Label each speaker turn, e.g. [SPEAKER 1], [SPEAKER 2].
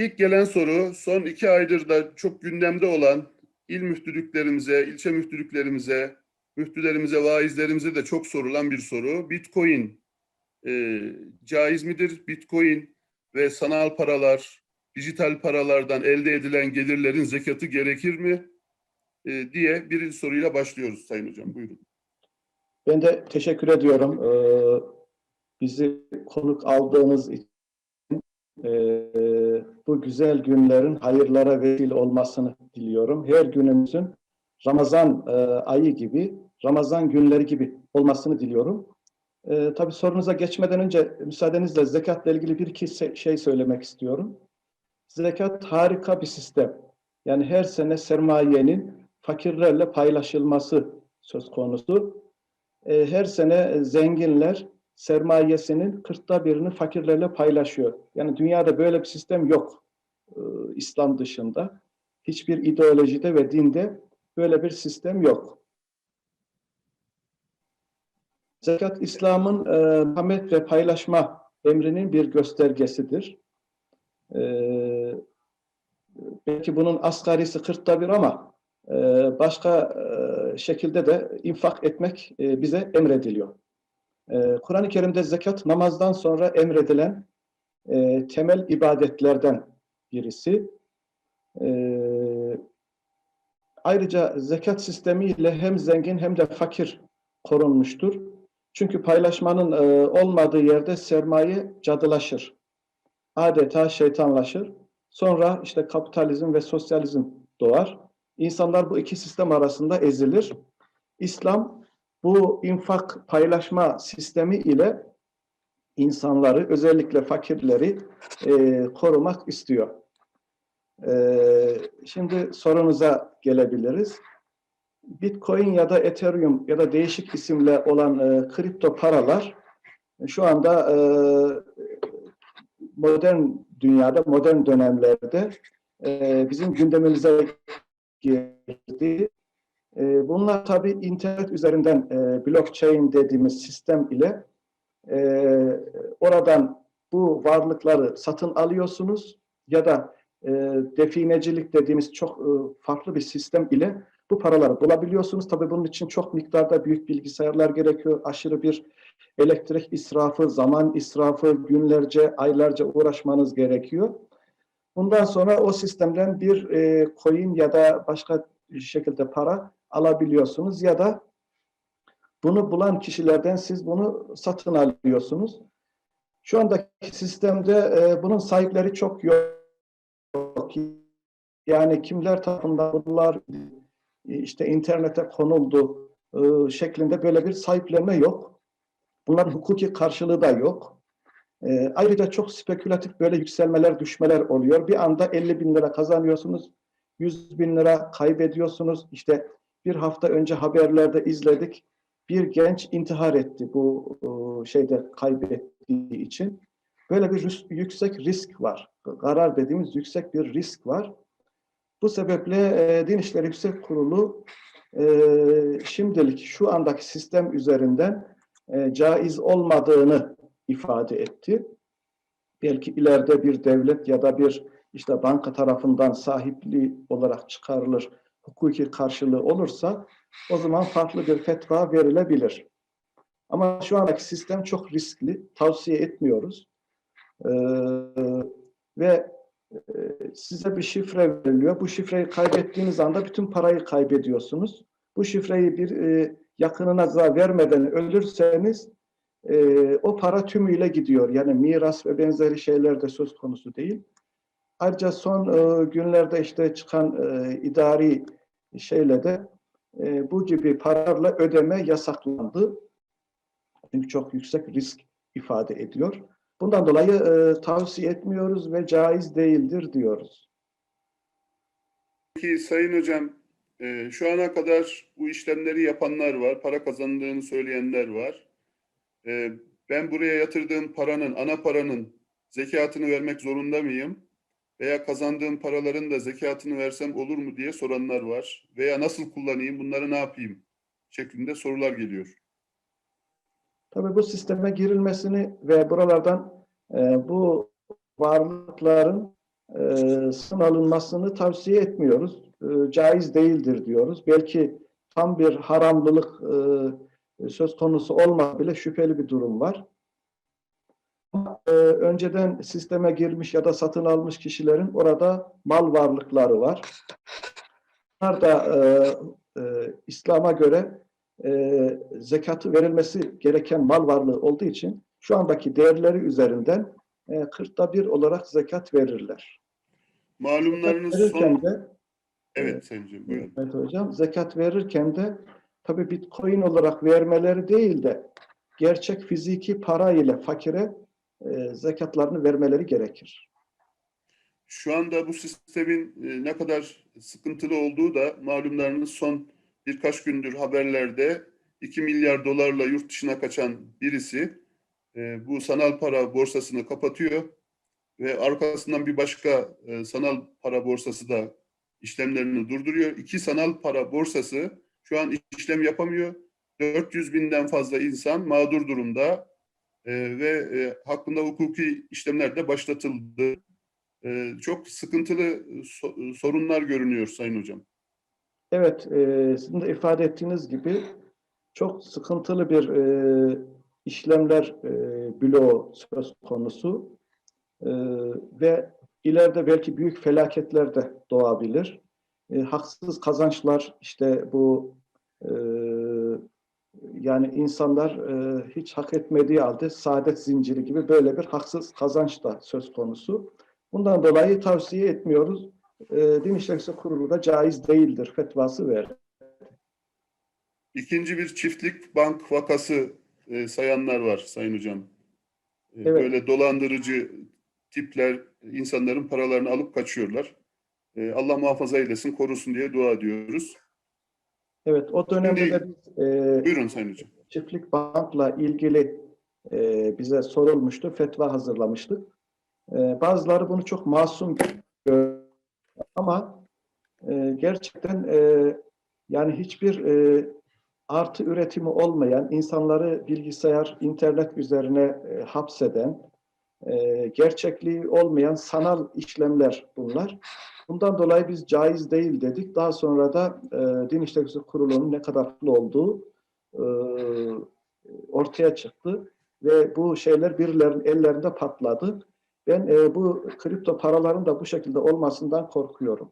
[SPEAKER 1] İlk gelen soru son iki aydır da çok gündemde olan il müftülüklerimize, ilçe müftülüklerimize, müftülerimize, vaizlerimize de çok sorulan bir soru. Bitcoin e, caiz midir? Bitcoin ve sanal paralar, dijital paralardan elde edilen gelirlerin zekatı gerekir mi? E, diye birinci soruyla başlıyoruz Sayın Hocam. Buyurun.
[SPEAKER 2] Ben de teşekkür ediyorum. Ee, bizi konuk aldığınız için ee, bu güzel günlerin hayırlara vesile olmasını diliyorum. Her günümüzün Ramazan e, ayı gibi, Ramazan günleri gibi olmasını diliyorum. Ee, tabii sorunuza geçmeden önce müsaadenizle zekatla ilgili bir iki şey söylemek istiyorum. Zekat harika bir sistem. Yani her sene sermayenin fakirlerle paylaşılması söz konusu. Ee, her sene zenginler sermayesinin kırkta birini fakirlerle paylaşıyor. Yani dünyada böyle bir sistem yok ee, İslam dışında. Hiçbir ideolojide ve dinde böyle bir sistem yok. Zekat İslam'ın e, merhamet ve paylaşma emrinin bir göstergesidir. Ee, belki bunun asgarisi kırkta bir ama e, başka e, şekilde de infak etmek e, bize emrediliyor. Ee, Kur'an-ı Kerim'de zekat namazdan sonra emredilen e, temel ibadetlerden birisi. Ee, ayrıca zekat sistemiyle hem zengin hem de fakir korunmuştur. Çünkü paylaşmanın e, olmadığı yerde sermaye cadılaşır. Adeta şeytanlaşır. Sonra işte kapitalizm ve sosyalizm doğar. İnsanlar bu iki sistem arasında ezilir. İslam bu infak paylaşma sistemi ile insanları özellikle fakirleri e, korumak istiyor. E, şimdi sorunuza gelebiliriz. Bitcoin ya da Ethereum ya da değişik isimle olan e, kripto paralar şu anda e, modern dünyada, modern dönemlerde e, bizim gündemimize girdi. E, bunlar tabii internet üzerinden e, blockchain dediğimiz sistem ile e, oradan bu varlıkları satın alıyorsunuz ya da e, definecilik dediğimiz çok farklı bir sistem ile bu paraları bulabiliyorsunuz. Tabii bunun için çok miktarda büyük bilgisayarlar gerekiyor. Aşırı bir elektrik israfı, zaman israfı, günlerce, aylarca uğraşmanız gerekiyor. Bundan sonra o sistemden bir e, coin ya da başka şekilde para alabiliyorsunuz ya da bunu bulan kişilerden siz bunu satın alıyorsunuz. Şu andaki sistemde e, bunun sahipleri çok yok. Yani kimler tarafından bunlar e, işte internete konuldu e, şeklinde böyle bir sahiplenme yok. Bunların hukuki karşılığı da yok. E, ayrıca çok spekülatif böyle yükselmeler, düşmeler oluyor. Bir anda 50 bin lira kazanıyorsunuz, 100 bin lira kaybediyorsunuz. İşte bir hafta önce haberlerde izledik. Bir genç intihar etti bu e, şeyde kaybettiği için. Böyle bir yüksek risk var. Karar dediğimiz yüksek bir risk var. Bu sebeple e, Din İşleri Yüksek Kurulu e, şimdilik şu andaki sistem üzerinden e, caiz olmadığını ifade etti. Belki ileride bir devlet ya da bir işte banka tarafından sahipliği olarak çıkarılır, hukuki karşılığı olursa o zaman farklı bir fetva verilebilir. Ama şu andaki sistem çok riskli, tavsiye etmiyoruz. Ee, ve e, size bir şifre veriliyor. Bu şifreyi kaybettiğiniz anda bütün parayı kaybediyorsunuz. Bu şifreyi bir e, yakınınıza vermeden ölürseniz e, o para tümüyle gidiyor. Yani miras ve benzeri şeyler de söz konusu değil. Ayrıca son e, günlerde işte çıkan e, idari şeyle de e, bu gibi paralarla ödeme yasaklandı. Çünkü çok yüksek risk ifade ediyor. Bundan dolayı tavsiye etmiyoruz ve caiz değildir diyoruz.
[SPEAKER 1] Peki Sayın Hocam, şu ana kadar bu işlemleri yapanlar var, para kazandığını söyleyenler var. Ben buraya yatırdığım paranın, ana paranın zekatını vermek zorunda mıyım? Veya kazandığım paraların da zekatını versem olur mu diye soranlar var. Veya nasıl kullanayım, bunları ne yapayım? şeklinde sorular geliyor.
[SPEAKER 2] Tabii bu sisteme girilmesini ve buralardan e, bu varlıkların e, sın alınmasını tavsiye etmiyoruz. E, caiz değildir diyoruz. Belki tam bir haramlılık e, söz konusu olmasa bile şüpheli bir durum var. E, önceden sisteme girmiş ya da satın almış kişilerin orada mal varlıkları var. Bunlar da e, e, İslam'a göre e, zekatı verilmesi gereken mal varlığı olduğu için şu andaki değerleri üzerinden e, kırkta bir olarak zekat verirler.
[SPEAKER 1] Malumlarınız
[SPEAKER 2] Verirken
[SPEAKER 1] son...
[SPEAKER 2] de
[SPEAKER 1] Evet Sayın buyurun.
[SPEAKER 2] Evet hocam. Zekat verirken de tabii bitcoin olarak vermeleri değil de gerçek fiziki para ile fakire e, zekatlarını vermeleri gerekir.
[SPEAKER 1] Şu anda bu sistemin e, ne kadar sıkıntılı olduğu da malumlarınız son birkaç gündür haberlerde 2 milyar dolarla yurt dışına kaçan birisi e, bu sanal para borsasını kapatıyor ve arkasından bir başka sanal para borsası da işlemlerini durduruyor. İki sanal para borsası şu an işlem yapamıyor. 400 binden fazla insan mağdur durumda e, ve e, hakkında hukuki işlemler de başlatıldı. E, çok sıkıntılı so- sorunlar görünüyor Sayın Hocam.
[SPEAKER 2] Evet, e, sizin de ifade ettiğiniz gibi çok sıkıntılı bir e, işlemler e, bloğu söz konusu E, ve ileride belki büyük felaketler de doğabilir. E, haksız kazançlar işte bu e, yani insanlar e, hiç hak etmediği halde saadet zinciri gibi böyle bir haksız kazanç da söz konusu. Bundan dolayı tavsiye etmiyoruz. E, Din Yüksek Kurulu da caiz değildir fetvası verdi.
[SPEAKER 1] İkinci bir çiftlik bank vakası e, sayanlar var Sayın Hocam. E,
[SPEAKER 2] Evet.
[SPEAKER 1] Böyle dolandırıcı tipler insanların paralarını alıp kaçıyorlar. E, Allah muhafaza eylesin, korusun diye dua ediyoruz.
[SPEAKER 2] Evet, o dönemde de biz e,
[SPEAKER 1] Buyurun Sayın Hocam.
[SPEAKER 2] çiftlik bankla ilgili e, bize sorulmuştu, fetva hazırlamıştık. E, bazıları bunu çok masum görüyor ama e, gerçekten e, yani hiçbir e, artı üretimi olmayan, insanları bilgisayar, internet üzerine e, hapseden, e, gerçekliği olmayan sanal işlemler bunlar. Bundan dolayı biz caiz değil dedik. Daha sonra da e, Din Yüksek Kurulu'nun ne kadar haklı olduğu e, ortaya çıktı ve bu şeyler birilerinin ellerinde patladı. Ben e, bu kripto paraların da bu şekilde olmasından korkuyorum.